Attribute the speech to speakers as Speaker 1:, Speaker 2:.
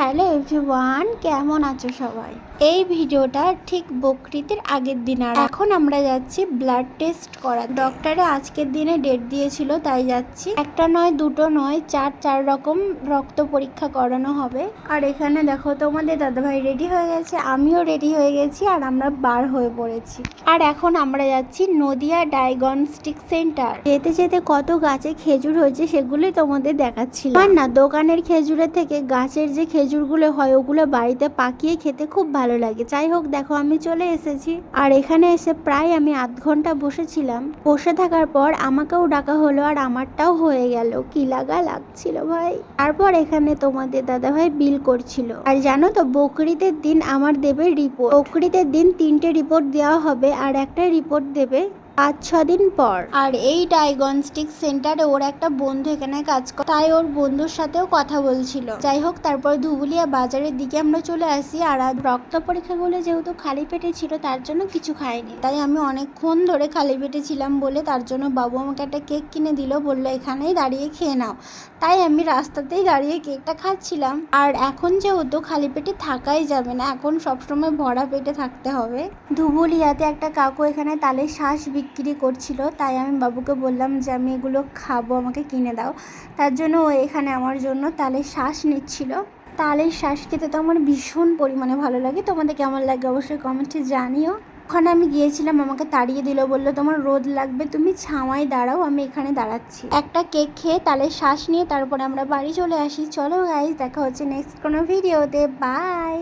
Speaker 1: Hello everyone, কেমন আছো সবাই? এই ভিডিওটা ঠিক বকরিতের আগের দিন আর এখন আমরা যাচ্ছি ব্লাড টেস্ট করা ডক্টরে আজকের দিনে ডেট দিয়েছিল, তাই যাচ্ছি। একটা নয়, দুটো নয়, চার চার রকম রক্ত পরীক্ষা করানো হবে। আর এখানে দেখো তোমাদের দাদাভাই রেডি হয়ে গেছে, আমিও রেডি হয়ে গেছি আর আমরা বার হয়ে পড়েছি। আর এখন আমরা যাচ্ছি নদিয়া ডায়াগনস্টিক সেন্টার। যেতে যেতে কত গাছে খেজুর হয়েছে সেগুলোই তোমাদের দেখাচ্ছিল আর না, দোকানের খেজুরের থেকে গাছের যে খেজুরগুলো হয়, ওগুলো বাড়িতে পাকিয়ে খেতে খুব ভালো লাগে। যাই হোক, দেখো আমি চলে এসেছি। আর এখানে এসে প্রায় আমি আধ ঘণ্টা বসেছিলাম। বসে থাকার পর আমাকেও ডাকা হলো আর আমারটাও হয়ে গেল। কি লাগা লাগছিল ভাই। তারপর এখানে তোমাদের দাদা ভাই বিল করছিল। আর জানো তো, বকরিদের দিন আমার দেবে রিপোর্ট বকরিদের দিন তিনটে রিপোর্ট দেওয়া হবে আর একটা রিপোর্ট দেবে পাঁচ, ছ দিন পর। আর এই ডায়াগনস্টিক সেন্টারে ওর একটা বন্ধু এখানে কাজ করে তাই ওর বন্ধুর সাথেও কথা বলছিল। যাই হোক, তারপর ধুবুলিয়া বাজারের দিকে আমরা চলে আসি আর রক্ত পরীক্ষাগুলো যেহেতু খালি পেটে ছিল, তার জন্য কিছু খাইনি। তাই আমি অনেকক্ষণ ধরে খালি পেটে ছিলাম বলে তার জন্য বাবু আমাকে একটা কেক কিনে দিল, বলল, এখানেই দাঁড়িয়ে খেয়ে নাও। তাই আমি রাস্তাতেই দাঁড়িয়ে কেকটা খাচ্ছিলাম। আর এখন যেহেতু খালি পেটে থাকাই যাবে না, এখন সবসময় ভরা পেটে থাকতে হবে। ধুবুলিয়াতে একটা কাকু এখানে তালে শ্বাস বিক্রি করছিল, তাই আমি বাবুকে বললাম যে আমি এগুলো খাব, আমাকে কিনে দাও। তার জন্য ও এখানে আমার জন্য তালে শ্বাস নিচ্ছিল। তালের শ্বাস খেতে তো আমার ভীষণ পরিমাণে ভালো লাগে। তোমাদের কেমন লাগে অবশ্যই কমেন্টে জানিও। ওখানে আমি গিয়েছিলাম, আমাকে তাড়িয়ে দিল, বলল, তোমার রোদ লাগবে, তুমি ছাওয়ায় দাঁড়াও, আমি এখানে দাঁড়াচ্ছি। একটা কেক খেয়ে তালে শ্বাস নিয়ে তারপরে আমরা বাড়ি চলে আসি। চলো গাইজ দেখা হচ্ছে নেক্সট কোনো ভিডিওতে বাই